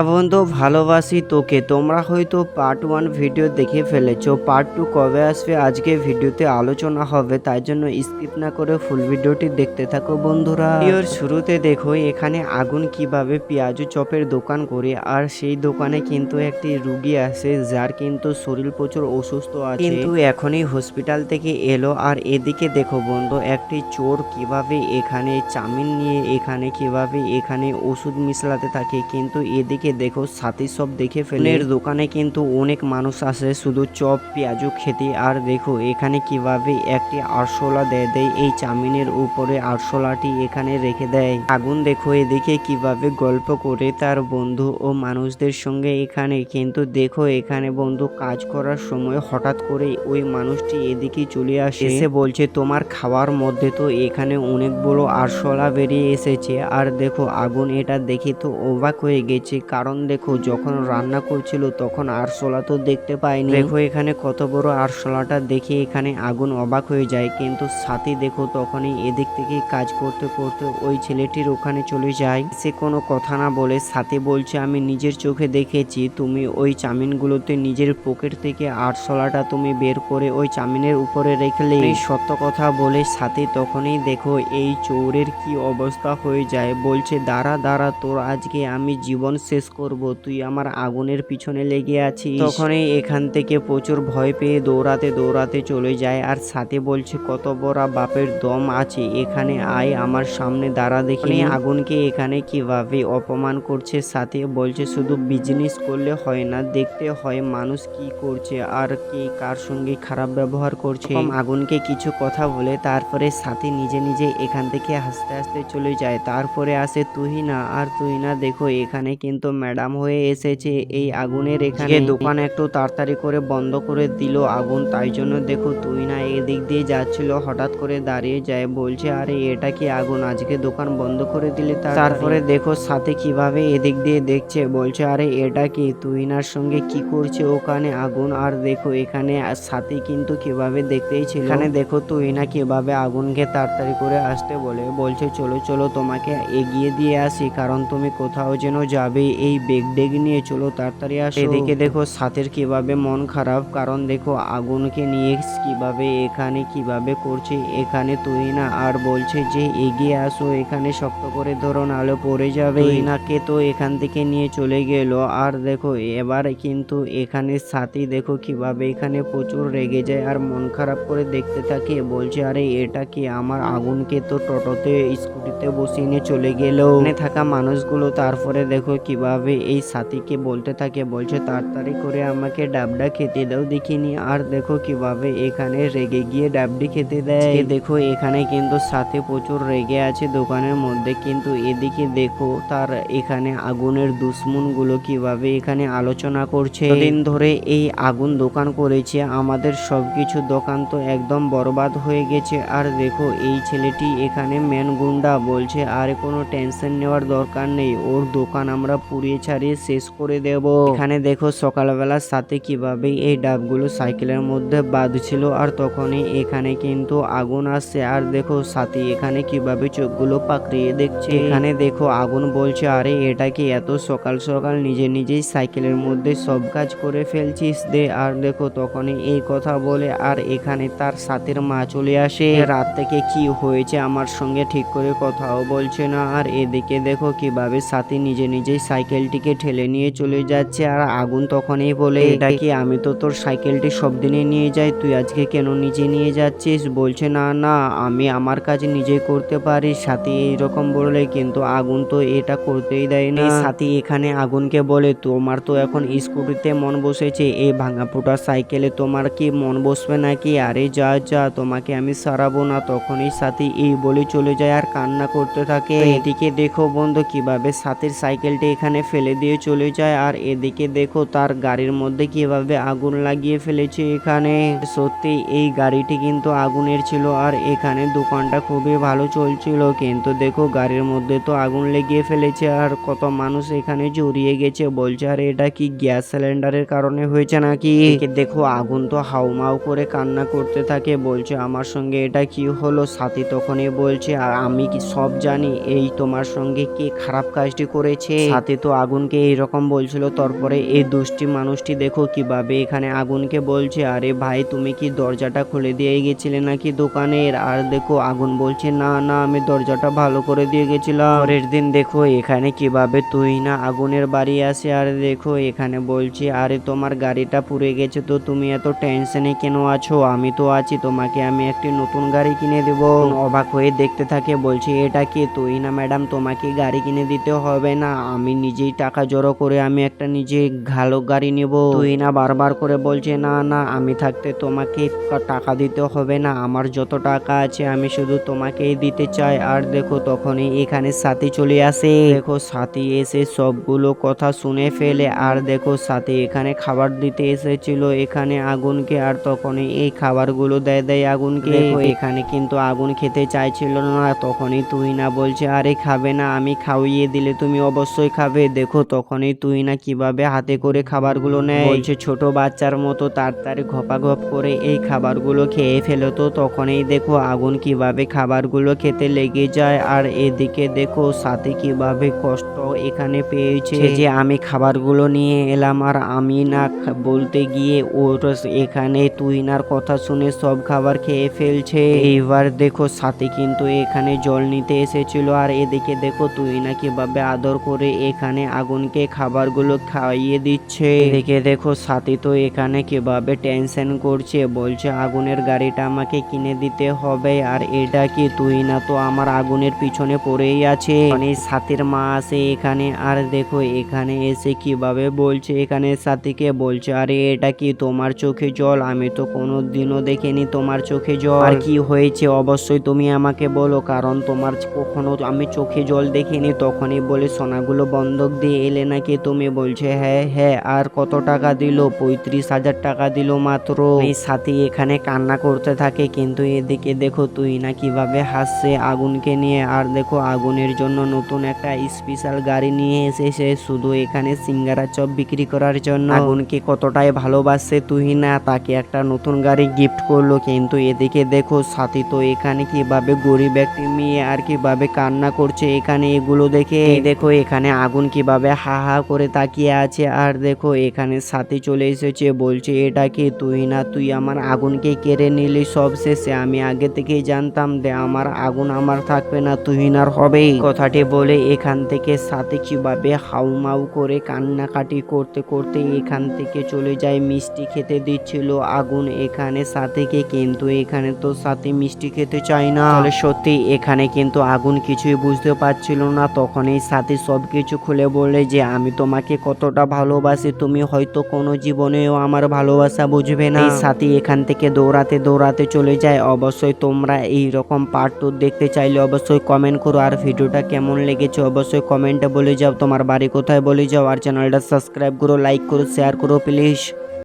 বন্ধু ভালোবাসি তোকে। তোমরা হয়তো পার্ট ওয়ান ভিডিও দেখে ফেলেছো। পার্ট টু কবে আসবে আজকে ভিডিওতে আলোচনা হবে, তাই জন্য স্কিপ না করে ফুল ভিডিওটি দেখতে থাকো বন্ধুরা। ভিডিওর শুরুতে দেখো, এখানে আগুন কীভাবে পেঁয়াজু চপের দোকান করে, আর সেই দোকানে কিন্তু একটি রুগী আসে যার কিন্তু শরীর প্রচুর অসুস্থ আছে। কিন্তু এখনই হসপিটাল থেকে এলো, আর এদিকে দেখো বন্ধু, একটি চোর কীভাবে এখানে চামিন নিয়ে, এখানে কীভাবে এখানে ওষুধ মিশলাতে থাকে, কিন্তু এদিকে দেখো সাথী সব দেখে ফেলের দোকানে কিন্তু অনেক মানুষ আসে, শুধু চপ, পেঁয়াজু খেতে। আর দেখো, এখানে কীভাবে একটি আরশোলা দেয় দেয়। এই চামিনের উপরে আরশোলাটি এখানে রেখে দেয়। আগুন দেখো, এদিকে কীভাবে গল্প করে তার বন্ধু ও মানুষদের সঙ্গে এখানে। কিন্তু দেখো, এখানে বন্ধু কাজ করার সময় হঠাৎ করে ওই মানুষটি এদিকে চলে আসে। এসে বলছে, তোমার খাওয়ার মধ্যে তো এখানে অনেক বড় আরশোলা বেরিয়ে এসেছে। আর দেখো, আগুন এটা দেখে তো অবাক হয়ে গেছে কারণ দেখো, যখন রান্না করছিল তখন আরশোলা তো দেখতে পাইনি দেখো, এখানে কত বড় আরশোলাটা, দেখে এখানে আগুন অবাক হয়ে যায়। কিন্তু সাথী দেখো, তখনই এদিক থেকে কাজ করতে করতে ওই ছেলেটির ওখানে চলে যায়। সে কোনো কথা না বলে সাথী বলছে, আমি নিজের চোখে দেখেছি, তুমি ওই চামিনগুলোতে নিজের পকেট থেকে আরশোলাটা তুমি বের করে ওই চামিনের উপরে রেখেলে। এই সত্য কথা বলে সাথী তখনই দেখো, এই চোরের কি অবস্থা হয়ে যায়। বলছে, দাঁড়া দাঁড়া, তোর আজকে আমি জীবন শেষ করব। তুই আমার আগুনের পিছনে লেগে আছিস। তখনই এখান থেকে প্রচুর ভয় পেয়ে দৌড়াতে দৌড়াতে চলে যায় আর সাথে বলছে কত বড় বাপের দম আছে এখানে আয় আমার সামনে দাঁড়া দেখি আগুনকে এখানে কীভাবে অপমান করছে সাথে বলছে শুধু বিজনেস করলে হয় না দেখতে হয় মানুষ কি করছে আর কে কার সঙ্গে খারাপ ব্যবহার করছে। আগুনকে কিছু কথা বলে তারপরে সাথে নিজে নিজে এখান থেকে হাসতে হাসতে চলে যায়। তারপরে আসে তুহিনা আর তুহিনা দেখো এখানে কিন্তু ম্যাডাম হয়ে এসেছে। এই আগুনের এখানে দোকান একটু তাড়াতাড়ি করে বন্ধ করে দিল আগুন তাই জন্য দেখো তুহিনা এদিক দিয়ে যাচ্ছিল হঠাৎ করে দাঁড়িয়ে যায় বলছে আরে এটা কি আগুন? আজকে দোকান বন্ধ করে দিলে তাড়াতাড়ি?" তারপরে দেখো সাথে কীভাবে এদিক দিয়ে দেখছে বলছে আরে এটা কি তুহিনার সঙ্গে কি করছে ওখানে আগুন? আর দেখো এখানে সাথে কিন্তু কীভাবে দেখতেই ছিল। এখানে দেখো তুহিনা কীভাবে আগুনকে তাড়াতাড়ি করে আসতে বলে বলছে চলো চলো তোমাকে এগিয়ে দিয়ে আসি কারণ তুমি কোথাও যেন যাবে এই বেগ ডেগ নিয়ে চলো তাড়াতাড়ি আসো। এদিকে দেখো সাথের কীভাবে মন খারাপ কারণ দেখো আগুনকে নিয়ে কীভাবে এখানে কীভাবে করছে এখানে তুই না আর বলছে যে এগিয়ে আসো এখানে শক্ত করে ধরো নাহলে পড়ে যাবে। তুহিনাকে তো এখান থেকে নিয়ে চলে গেল আর দেখো এবার কিন্তু এখানে সাথী দেখো কীভাবে এখানে প্রচুর রেগে যায় আর মন খারাপ করে দেখতে থাকে বলছে আরে এটা কি আমার আগুনকে তো টোটোতে স্কুটিতে বসিয়ে নিয়ে চলে গেল? থাকা মানুষগুলো তারপরে দেখো কীভাবে এই সাথীকে বলতে থাকে বলছে তাড়াতাড়ি করে আমাকে ডাবডা খেতে দাও দেখিনি। আর দেখো কীভাবে এখানে রেগে গিয়ে ডাবডি খেতে দেয়। দেখো এখানে কিন্তু সাথে প্রচুর রেগে আছে দোকানের মধ্যে। কিন্তু এদিকে দেখো তার এখানে আগুনের দুশ্মনগুলো কীভাবে এখানে আলোচনা করছে। দিন ধরে এই আগুন দোকান করেছে। আমাদের সবকিছু দোকান তো একদম বরবাদ হয়ে গেছে। আর দেখো এই ছেলেটি এখানে ম্যান গুন্ডা বলছে আর কোনো টেনশন নেওয়ার দরকার নেই। ওর দোকান আমরা পুড়িয়ে ছাড়িয়ে শেষ করে দেব। এখানে দেখো সকালবেলার সাথে কীভাবে এই ডাবগুলো সাইকেলের মধ্যে বাঁধছিল আর তখনই এখানে কিন্তু আগুন আসছে। আর দেখো সাথী এখানে কীভাবে চোখগুলো পাকড়িয়ে দেখছে। এখানে দেখো আগুন বলছে, আরে, এটা কি এত সকাল সকাল? নিজে নিজেই সাইকেলের মধ্যে সব কাজ করে ফেলছিস দে। আর দেখো তখনই এই কথা বলে, আর এখানে তার সাথের মা চলে আসে। রাত থেকে কি হয়েছে আমার সঙ্গে ঠিক করে কথাও বলছে না। আর এদিকে দেখো কীভাবে সাথী নিজে নিজেই সাইকেলটিকে ঠেলে নিয়ে চলে যাচ্ছে আর আগুন তখনই বলে, এটা কি আমি তো তোর সাইকেলটি সব দিনে নিয়ে যাই, তুই আজকে কেন নিজে নিয়ে যাচ্ছিস? বলছে, না না, আমি আমার কাজ নিজে করতে পারি। সাথী এইরকম বললে কিন্তু আগুন তো এটা করতেই দেয় না। সাথী এখানে আগুনকে বলে, তোমার তো এখন স্কুটিতে মন বসেছে, এই ভাঙা ফুটা সাইকেলে তোমার কি মন বসবে নাকি? আরে, যা যা, তোমাকে আমি সারাবো না। তখনই সাথী এই বলে চলে যায় আর কান্না করতে থাকে। এদিকে দেখো বন্ধু, কীভাবে সাথীর সাইকেলটি এখানে ফেলে দিয়ে চলে যায়। আর এদিকে দেখো, তার গাড়ির মধ্যে কীভাবে আগুন লাগিয়ে ফেলেছে এখানে। সত্যি, এই গাড়িটি কিন্তু আগুনের ছিল। আর এখানে দোকানটা খুবই ভালো চলছিল। কিন্তু দেখো, গাড়ির মধ্যে তো আগুন লেগিয়ে ফেলেছে। আর কত মানুষ এখানে জড়িয়ে গেছে। বলছে, আর, এটা কি গ্যাস সিলিন্ডারের কারণে হয়েছে নাকি? দেখো, আগুন তো হাউমাউ করে কান্না করতে থাকে। বলছে, আমার সঙ্গে এটা কি হলো? সাথী তখনই বলছে, আর আমি কি সব জানি? এই তোমার সঙ্গে কে খারাপ কাজটি করেছে? সাথী তো আগুনকে এইরকম বলছিল। তারপরে এই দুষ্টি মানুষটি, দেখো কীভাবে এখানে আগুনকে বলছে। আরে ভাই, তুমি কি দরজাটা খুলে দিয়ে গেছিলে নাকি দোকানের? আর দেখো, আগুন বলছে, না না, আমি দরজাটা ভালো করে দিয়ে গেছিলাম। পরের দিন দেখো এখানে কীভাবে তুই না আগুনের বাড়ি আসে। আর দেখো এখানে বলছি, আরে তোমার গাড়িটা পুড়ে গেছে তো তুমি এত টেনশনে কেন আছো? আমি তো আছি, তোমাকে আমি একটি নতুন গাড়ি কিনে দেবো। অবাক হয়ে দেখতে থাকে, বলছি, এটা কি? তুই না, ম্যাডাম, তোমাকে গাড়ি কিনে দিতে হবে না। আমি নিজেই টাকা জড়ো করে আমি একটা নিজে ভালো গাড়ি নেব। তুই না বারবার করে বলছে, না না, আমি থাকতে তোমাকে টাকা দিতে হবে না। আমার যত টাকা আছে, আমি শুধু তোমাকেই দিতে চাই। আর দেখো তখনই এখানে সাথী চলে আসে। দেখো সাথী এসে সবগুলো কথা শুনে ফেলে। আর দেখো সাথী এখানে খাবার দিতে এসেছিল এখানে আগুনকে। আর তখনই এই খাবারগুলো দেয় দেয় আগুনকে। এখানে কিন্তু আগুন খেতে চাইছিল না। তখনই তুই না বলছে, আরে, খাবে না, আমি খাওয়িয়ে দিলে তুমি অবশ্যই খাবে। দেখো তখনই তুই না কীভাবে হাতে করে খাবারগুলো নেয়। বলছে ছোট বাচ্চার মতো তাড়াতাড়ি ঘপাঘপ করে এই খাবারগুলো খেয়ে ফেলো তো। তখনই দেখো আগুন কীভাবে খাবারগুলো খেতে লেগে যায়। আর এদিকে দেখো সাথে কীভাবে কষ্ট এখানে পেয়েছে। যে আমি খাবারগুলো নিয়ে এলাম আর আমি না বলতে গিয়ে ওর এখানে তুই তুইনার কথা শুনে সব খাবার খেয়ে ফেলছে। এইবার দেখো সাথে কিন্তু এখানে জল নিতে এসেছিল। আর এদিকে দেখো তুই না কীভাবে আদর করে এখানে আগুনকে খাবারগুলো খাইয়ে দিচ্ছে। দেখে দেখো, সাথী তো এখানে কীভাবে টেনশন করছে, বলছে, আগুনের গাড়িটা আমাকে কিনে দিতে হবে, আর এটা কি তুই না তো আমার আগুনের পিছনে পড়েই আছে? মানে সাথীর মা আসে এখানে, আর দেখো, এখানে এসে কীভাবে বলছে, এখানে সাথীকে বলছে, আরে, এটা কি তোমার চোখে জল? আমি তো কোনো দিনও দেখিনি তোমার চোখে জল। আর কি হয়েছে? অবশ্যই তুমি আমাকে বলো, কারণ তোমার কখনো আমি চোখে জল দেখিনি। তখনই বলে, সোনাগুলো বন্ধক দিয়ে এলে নাকি তুমি বলছে হ্যাঁ হ্যাঁ আর কত টাকা দিল? পঁয়ত্রিশ হাজার টাকা দিল মাত্র। এই সাথী এখানে কান্না করতে থাকে, কিন্তু এদিকে দেখো তুই না কীভাবে হাসছে আগুনকে নিয়ে। আর দেখো আগুনের জন্য নতুন একটা স্পেশাল গাড়ি নিয়ে এসেছে, শুধু এখানে সিঙ্গারা চপ বিক্রি করার জন্য। আগুনকে কতটাই ভালোবাসছে তুই না? তাকে একটা নতুন গাড়ি গিফট করল, কিন্তু এদিকে দেখো সাথী তো এখানে কীভাবে গরিব একটি মেয়ে আর কীভাবে কান্না করছে এখানে এগুলো দেখে। দেখো এখানে আগুন কীভাবে হা হা করে তাকিয়ে আছে? আর দেখো, এখানে সাথে চলে এসেছে, বলছে, এটা কি তুই না তুই আমার আগুনকে কেড়ে নিলি সব শেষে আমি আগে থেকেই জানতাম যে আমার আগুন আমার থাকবে না, তুই তুহিনার হবেই। কথাটি বলে এখান থেকে সাথে কীভাবে হাউমাউ করে কান্নাকাটি করতে করতে এখান থেকে চলে যায়, মিষ্টি খেতে দিচ্ছিল আগুন এখানে সাথীকে, কিন্তু এখানে তো সাথী মিষ্টি খেতে চায় না। সত্যি এখানে কিন্তু আগুন কিছুই বুঝতে পারছিল না। তখনই সাথী সব কিছু খুলে বলে যে, আমি তোমাকে কতটা ভালোবাসি, তুমি হয়তো কোনো জীবনেও আমার ভালোবাসা বুঝবে না। সাথী এখান থেকে দৌড়াতে দৌড়াতে চলে যায়। অবশ্যই তোমরা এই রকম পার্ট টু দেখতে চাইলে অবশ্যই কমেন্ট করো। আর ভিডিওটা কেমন লেগেছে অবশ্যই কমেন্টে বলে যাও। তোমার বাড়ি কোথায় বলে যাও। আর চ্যানেলটা সাবস্ক্রাইব করো লাইক করো শেয়ার করো প্লিজ